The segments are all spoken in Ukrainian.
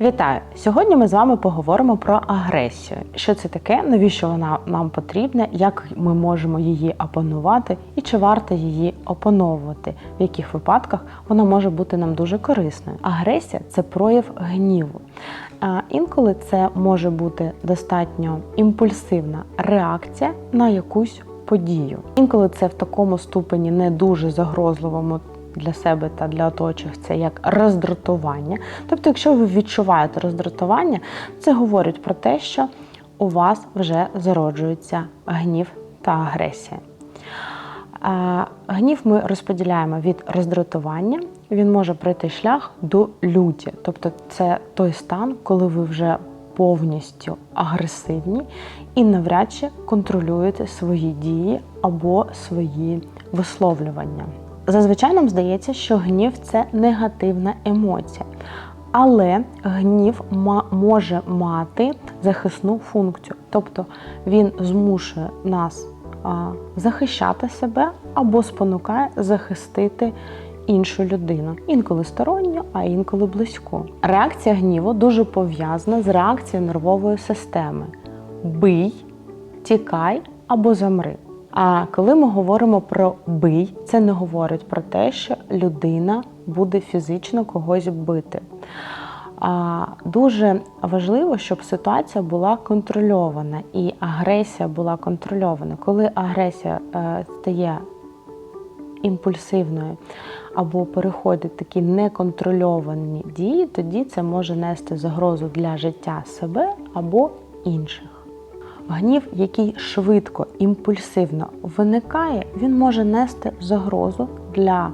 Вітаю! Сьогодні ми з вами поговоримо про агресію. Що це таке, навіщо вона нам потрібна, як ми можемо її опанувати і чи варто її опановувати, в яких випадках вона може бути нам дуже корисною. Агресія це прояв гніву. А інколи це може бути достатньо імпульсивна реакція на якусь подію. Інколи це в такому ступені не дуже загрозливому для себе та для оточуючих це як роздратування. Тобто, якщо ви відчуваєте роздратування, це говорить про те, що у вас вже зароджується гнів та агресія. Гнів ми розподіляємо від роздратування, він може пройти шлях до люті. Тобто це той стан, коли ви вже повністю агресивні і навряд чи контролюєте свої дії або свої висловлювання. Зазвичай нам здається, що гнів це негативна емоція. Але гнів може мати захисну функцію, тобто він змушує нас захищати себе або спонукає захистити іншу людину, інколи сторонню, а інколи близьку. Реакція гніву дуже пов'язана з реакцією нервової системи: бий, тікай або замри. А коли ми говоримо про бий, це не говорить про те, що людина буде фізично когось бити. А Дуже важливо, щоб ситуація була контрольована і агресія була контрольована. Коли агресія е, стає імпульсивною або переходить такі неконтрольовані дії, тоді це може нести загрозу для життя себе або інших. Гнів, який швидко, імпульсивно виникає, він може нести загрозу для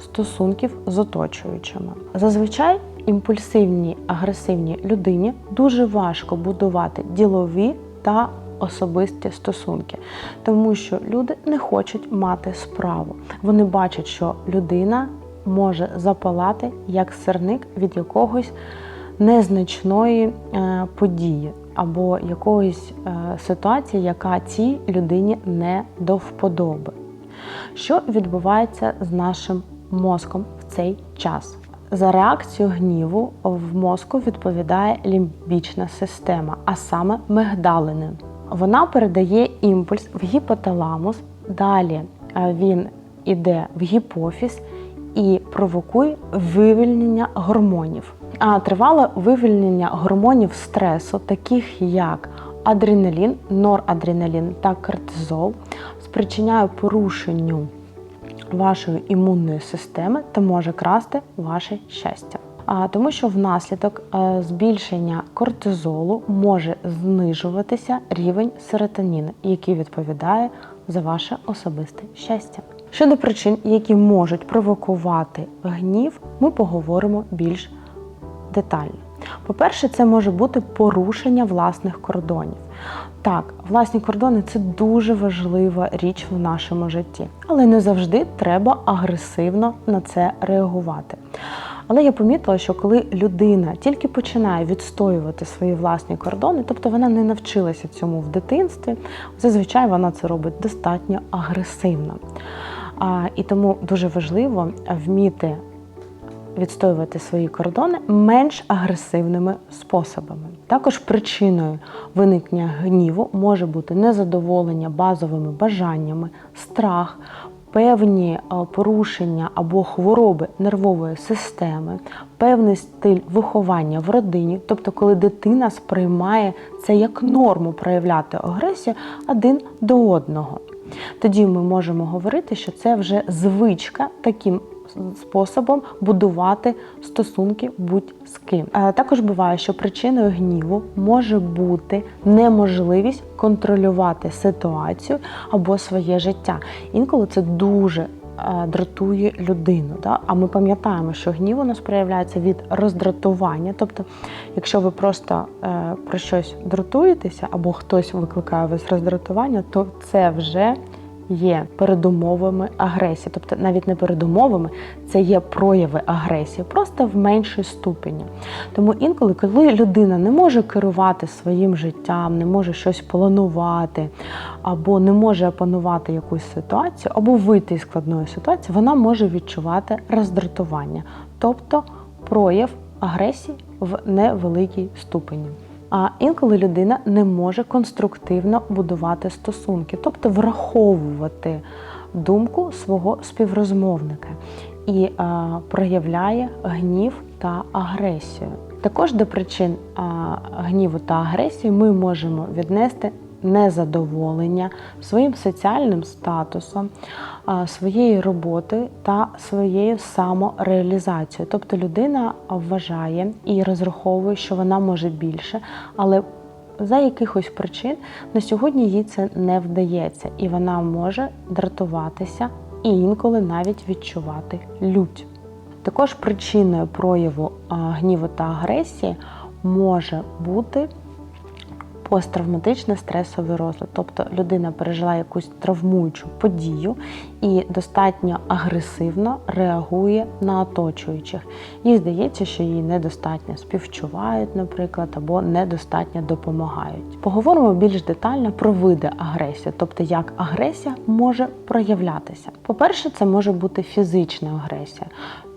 стосунків з оточуючими. Зазвичай імпульсивній, агресивній людині дуже важко будувати ділові та особисті стосунки, тому що люди не хочуть мати справу. Вони бачать, що людина може запалати як сирник від якогось незначної е, події або якоїсь е, ситуації, яка цій людині не до вподоби. Що відбувається з нашим мозком в цей час? За реакцію гніву в мозку відповідає лімбічна система, а саме мигдалини. Вона передає імпульс в гіпоталамус, далі е, він іде в гіпофіз і провокує вивільнення гормонів. Тривале вивільнення гормонів стресу, таких як адреналін, норадреналін та кортизол, спричиняє порушенню вашої імунної системи та може красти ваше щастя. Тому, що внаслідок е, збільшення кортизолу може знижуватися рівень серотоніну, який відповідає за ваше особисте щастя. Щодо причин, які можуть провокувати гнів, ми поговоримо більш детально. По-перше, це може бути порушення власних кордонів. Так, власні кордони це дуже важлива річ в нашому житті, але не завжди треба агресивно на це реагувати. Але я помітила, що коли людина тільки починає відстоювати свої власні кордони, тобто вона не навчилася цьому в дитинстві, зазвичай вона це робить достатньо агресивно. І тому дуже важливо вміти відстоювати свої кордони менш агресивними способами. Також причиною виникнення гніву може бути незадоволення базовими бажаннями, страх. Певні порушення або хвороби нервової системи, певний стиль виховання в родині, тобто, коли дитина сприймає це як норму проявляти агресію один до одного. Тоді ми можемо говорити, що це вже звичка таким способом будувати стосунки будь-з ким. Е, також буває, що причиною гніву може бути неможливість контролювати ситуацію або своє життя. Інколи це дуже е, дратує людину. Да? А ми пам'ятаємо, що гнів у нас проявляється від роздратування. Тобто, якщо ви просто е, про щось дратуєтеся, або хтось викликає вас роздратування, то це вже є передумовами агресії, тобто навіть не передумовами, це є прояви агресії, просто в меншій ступені. Тому інколи, коли людина не може керувати своїм життям, не може щось планувати, або не може опанувати якусь ситуацію, або вийти із складної ситуації, вона може відчувати роздратування, тобто прояв агресії в невеликій ступені. А інколи людина не може конструктивно будувати стосунки, тобто враховувати думку свого співрозмовника і а, проявляє гнів та агресію. Також до причин а, гніву та агресії ми можемо віднести незадоволення своїм соціальним статусом, а, своєю роботою та своєю самореалізацією. Тобто людина вважає і розраховує, що вона може більше, але за якихось причин на сьогодні їй це не вдається, і вона може дратуватися і інколи навіть відчувати лють. Також причиною прояву гніву та агресії може бути посттравматичний стресовий розлад. Тобто людина пережила якусь травмуючу подію і достатньо агресивно реагує на оточуючих. Їй здається, що їй недостатньо співчувають, наприклад, або недостатньо допомагають. Поговоримо більш детально про види агресії, тобто як агресія може проявлятися. По-перше, це може бути фізична агресія.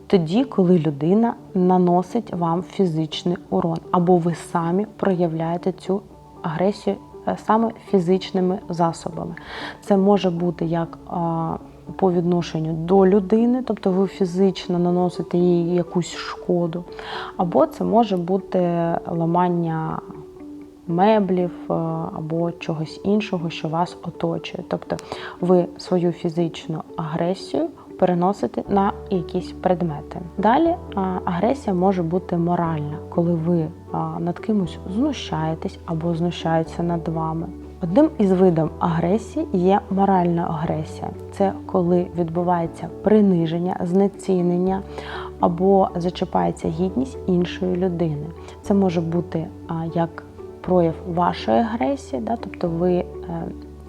Тоді, коли людина наносить вам фізичний урон, або ви самі проявляєте цю агресію е, саме фізичними засобами. Це може бути як по відношенню до людини, тобто ви фізично наносите їй якусь шкоду, або це може бути ламання меблів е, або чогось іншого, що вас оточує. Тобто ви свою фізичну агресію переносити на якісь предмети. Далі агресія може бути моральна, коли ви над кимось знущаєтесь або знущаються над вами. Одним із видів агресії є моральна агресія. Це коли відбувається приниження, знецінення або зачіпається гідність іншої людини. Це може бути як прояв вашої агресії, да, тобто ви е,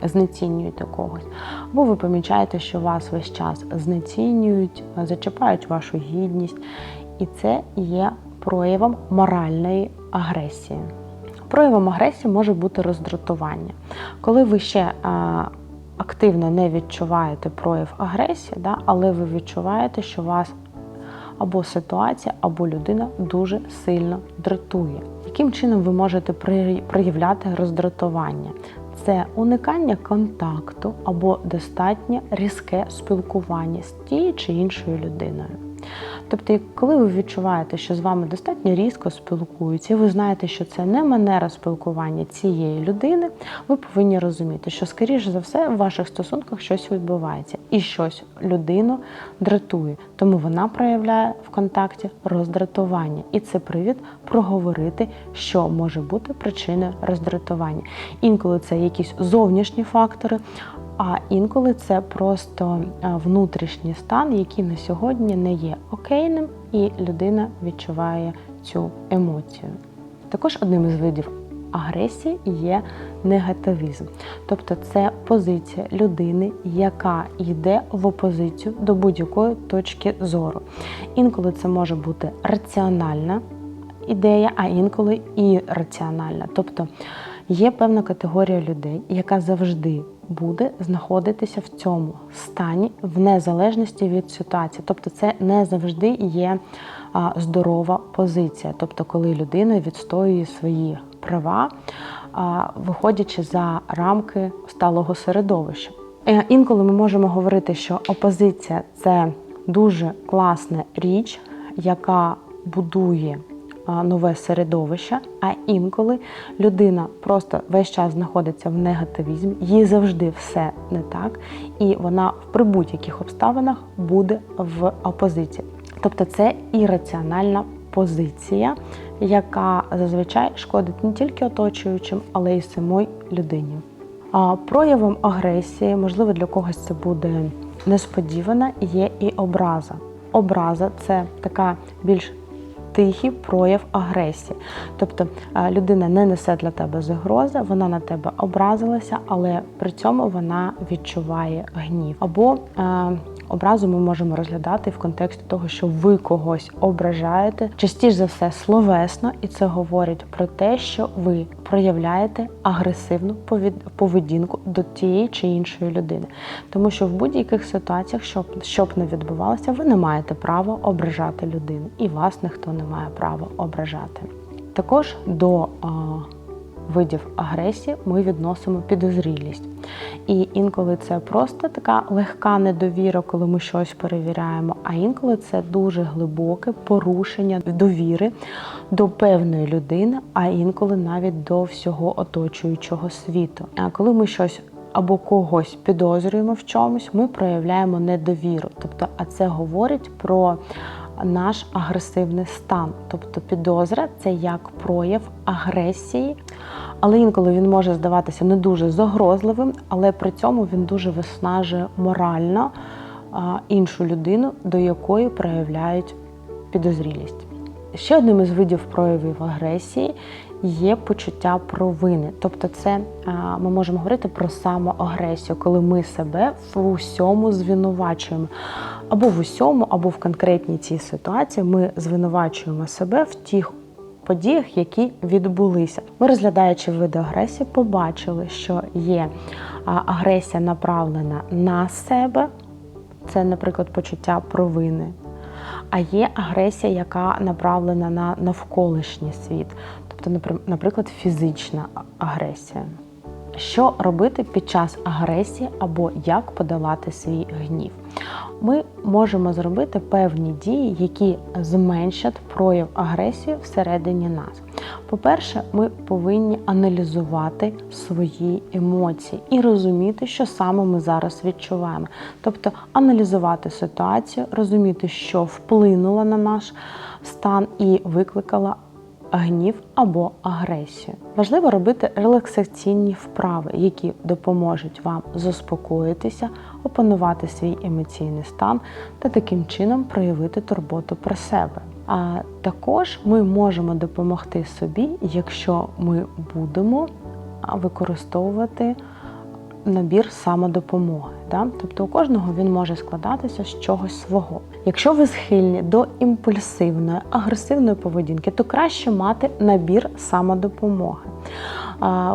знецінюєте когось. Або ви помічаєте, що вас весь час знецінюють, зачіпають вашу гідність. І це є проявом моральної агресії. Проявом агресії може бути роздратування. Коли ви ще активно не відчуваєте прояв агресії, да, але ви відчуваєте, що вас або ситуація, або людина дуже сильно дратує. Яким чином ви можете проявляти роздратування? Це уникання контакту або достатньо різке спілкування з тією чи іншою людиною. Тобто, коли ви відчуваєте, що з вами достатньо різко спілкуються, і ви знаєте, що це не манера спілкування цієї людини, ви повинні розуміти, що, скоріш за все, в ваших стосунках щось відбувається і щось людину дратує. Тому вона проявляє в контакті роздратування. І це привід проговорити, що може бути причиною роздратування. Інколи це якісь зовнішні фактори, а інколи це просто внутрішній стан, який на сьогодні не є окейним, і людина відчуває цю емоцію. Також одним із видів агресії є негативізм, тобто це позиція людини, яка йде в опозицію до будь-якої точки зору. Інколи це може бути раціональна ідея, а інколи і раціональна. Тобто є певна категорія людей, яка завжди буде знаходитися в цьому стані в незалежності від ситуації. Тобто, це не завжди є здорова позиція, тобто, коли людина відстоює свої права, виходячи за рамки сталого середовища. Е, інколи ми можемо говорити, що опозиція це дуже класна річ, яка будує нове середовище, а інколи людина просто весь час знаходиться в негативізмі, їй завжди все не так, і вона при будь-яких обставинах буде в опозиції. Тобто це ірраціональна позиція, яка зазвичай шкодить не тільки оточуючим, але й самій людині. Проявом агресії, можливо, для когось це буде несподівана, є і образа. Образа це така більш тихий прояв агресії. Тобто людина не несе для тебе загрози, вона на тебе образилася, але при цьому вона відчуває гнів. Або образу ми можемо розглядати в контексті того, що ви когось ображаєте, частіше за все словесно, і це говорить про те, що ви проявляєте агресивну поведінку до тієї чи іншої людини. Тому що в будь-яких ситуаціях, щоб, щоб не відбувалося, ви не маєте права ображати людину, і вас ніхто не має права ображати. Також до видів агресії ми відносимо підозрілість. І інколи це просто така легка недовіра, коли ми щось перевіряємо, а інколи це дуже глибоке порушення довіри до певної людини, а інколи навіть до всього оточуючого світу. А коли ми щось або когось підозрюємо в чомусь, ми проявляємо недовіру. Тобто, а це говорить про наш агресивний стан. Тобто підозра це як прояв агресії, але інколи він може здаватися не дуже загрозливим, але при цьому він дуже виснажує морально іншу людину, до якої проявляють підозрілість. Ще одним із видів проявів агресії є почуття провини. Тобто, це ми можемо говорити про самоагресію, коли ми себе в усьому звинувачуємо. Або в усьому, або в конкретній цій ситуації ми звинувачуємо себе в тих подіях, які відбулися. Ми, розглядаючи види агресії, побачили, що є агресія направлена на себе, це, наприклад, почуття провини. А є агресія, яка направлена на навколишній світ, тобто, наприклад, фізична агресія. Що робити під час агресії або як подолати свій гнів? Ми можемо зробити певні дії, які зменшать прояв агресії всередині нас. По-перше, ми повинні аналізувати свої емоції і розуміти, що саме ми зараз відчуваємо. Тобто аналізувати ситуацію, розуміти, що вплинуло на наш стан і викликала гнів або агресію. Важливо робити релаксаційні вправи, які допоможуть вам заспокоїтися, опанувати свій емоційний стан та таким чином проявити турботу про себе. А також ми можемо допомогти собі, якщо ми будемо використовувати набір самодопомоги. Да? Тобто у кожного він може складатися з чогось свого. Якщо ви схильні до імпульсивної, агресивної поведінки, то краще мати набір самодопомоги.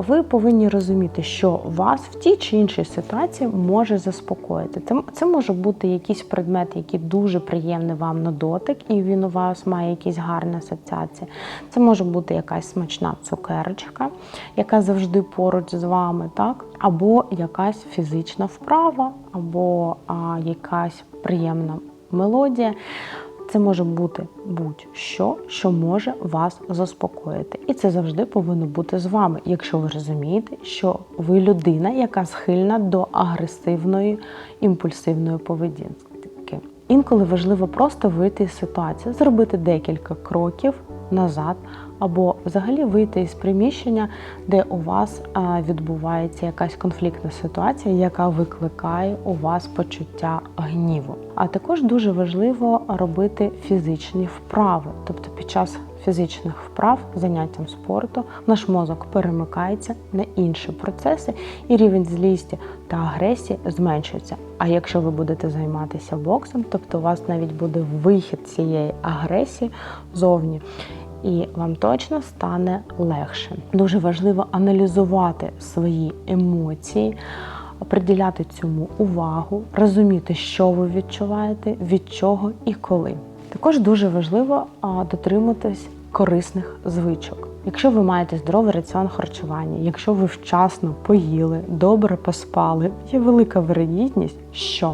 Ви повинні розуміти, що вас в тій чи іншій ситуації може заспокоїти. Це може бути якийсь предмет, який дуже приємний вам на дотик, і він у вас має якісь гарні асоціації. Це може бути якась смачна цукерочка, яка завжди поруч з вами, так? або якась фізична вправа, або а, якась приємна мелодія. Це може бути будь-що, що може вас заспокоїти. І це завжди повинно бути з вами, якщо ви розумієте, що ви людина, яка схильна до агресивної імпульсивної поведінки. Інколи важливо просто вийти з ситуації, зробити декілька кроків назад, або взагалі вийти із приміщення, де у вас відбувається якась конфліктна ситуація, яка викликає у вас почуття гніву. А також дуже важливо робити фізичні вправи, тобто під час фізичних вправ, заняттям спорту, наш мозок перемикається на інші процеси, і рівень злісті та агресії зменшується. А якщо ви будете займатися боксом, тобто у вас навіть буде вихід цієї агресії зовні. І вам точно стане легше. Дуже важливо аналізувати свої емоції, приділяти цьому увагу, розуміти, що ви відчуваєте, від чого і коли. Також дуже важливо а, дотримуватись корисних звичок. Якщо ви маєте здоровий раціон харчування, якщо ви вчасно поїли, добре поспали, є велика вирогідність, що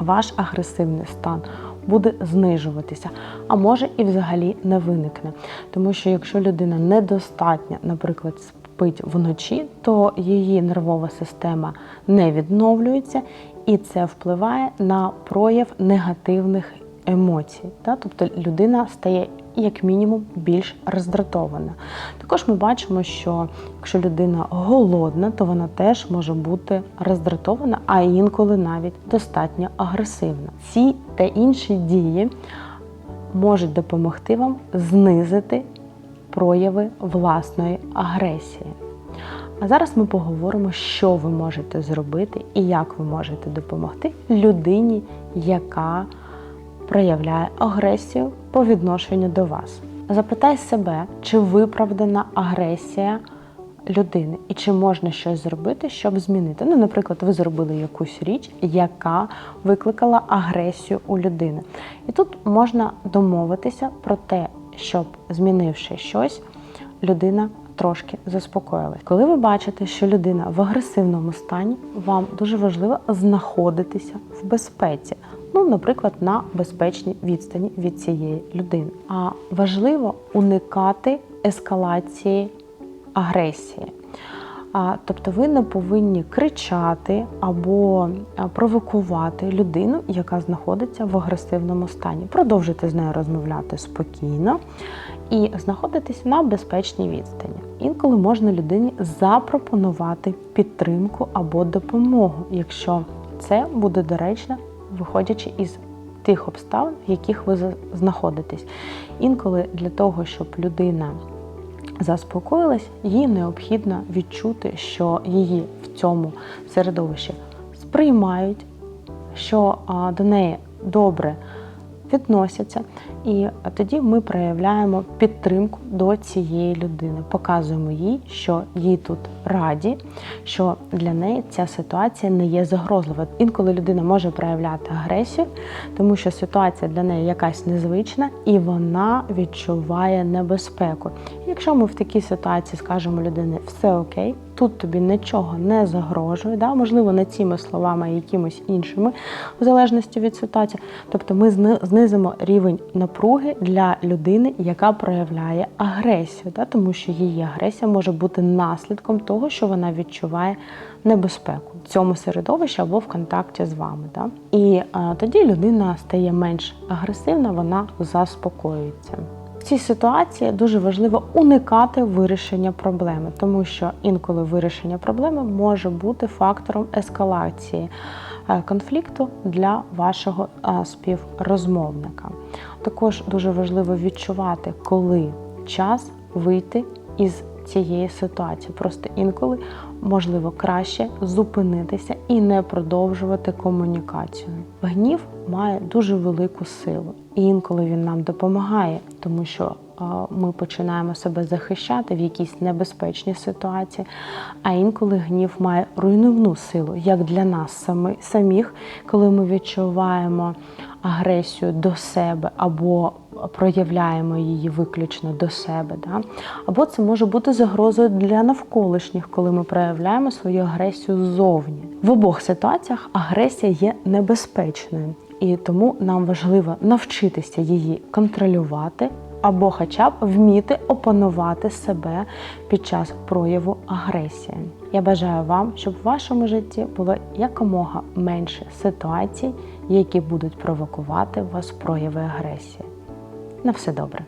ваш агресивний стан буде знижуватися, а може і взагалі не виникне. Тому що якщо людина недостатня, наприклад, спить вночі, то її нервова система не відновлюється, і це впливає на прояв негативних емоцій. Тобто людина стає як мінімум більш роздратована. Також ми бачимо, що якщо людина голодна, то вона теж може бути роздратована, а інколи навіть достатньо агресивна. Ці та інші дії можуть допомогти вам знизити прояви власної агресії. А зараз ми поговоримо, що ви можете зробити і як ви можете допомогти людині, яка проявляє агресію по відношенню до вас. Запитай себе, чи виправдана агресія людини, і чи можна щось зробити, щоб змінити. Ну, наприклад, ви зробили якусь річ, яка викликала агресію у людини. І тут можна домовитися про те, щоб змінивши щось, людина трошки заспокоїлась. Коли ви бачите, що людина в агресивному стані, вам дуже важливо знаходитися в безпеці. Ну, наприклад, на безпечній відстані від цієї людини. А важливо уникати ескалації агресії. А, Тобто ви не повинні кричати або провокувати людину, яка знаходиться в агресивному стані. Продовжуйте з нею розмовляти спокійно і знаходитись на безпечній відстані. Інколи можна людині запропонувати підтримку або допомогу, якщо це буде доречно, виходячи із тих обставин, в яких ви знаходитесь. Інколи для того, щоб людина заспокоїлась, їй необхідно відчути, що її в цьому середовищі сприймають, що до неї добре відносяться. І тоді ми проявляємо підтримку до цієї людини, показуємо їй, що їй тут раді, що для неї ця ситуація не є загрозлива. Інколи людина може проявляти агресію, тому що ситуація для неї якась незвична і вона відчуває небезпеку. Якщо ми в такій ситуації скажемо людині все окей, тут тобі нічого не загрожує, да? можливо, не цими словами, а якимось іншими, в залежності від ситуації. Тобто ми знизимо рівень напруги для людини, яка проявляє агресію, да? тому що її агресія може бути наслідком того, що вона відчуває небезпеку в цьому середовищі або в контакті з вами. Да? І а, тоді людина стає менш агресивна, вона заспокоюється. Цій ситуації дуже важливо уникати вирішення проблеми, тому що інколи вирішення проблеми може бути фактором ескалації е, конфлікту для вашого е, співрозмовника. Також дуже важливо відчувати, коли час вийти із цієї ситуації. Просто інколи можливо краще зупинитися і не продовжувати комунікацію. Гнів має дуже велику силу, і інколи він нам допомагає, тому що ми починаємо себе захищати в якійсь небезпечній ситуації. А інколи гнів має руйнівну силу, як для нас самих, коли ми відчуваємо агресію до себе або проявляємо її виключно до себе. Да? Або це може бути загрозою для навколишніх, коли ми проявляємо свою агресію ззовні. В обох ситуаціях агресія є небезпечною, і тому нам важливо навчитися її контролювати. Або хоча б вміти опанувати себе під час прояву агресії. Я бажаю вам, щоб в вашому житті було якомога менше ситуацій, які будуть провокувати у вас прояви агресії. На все добре.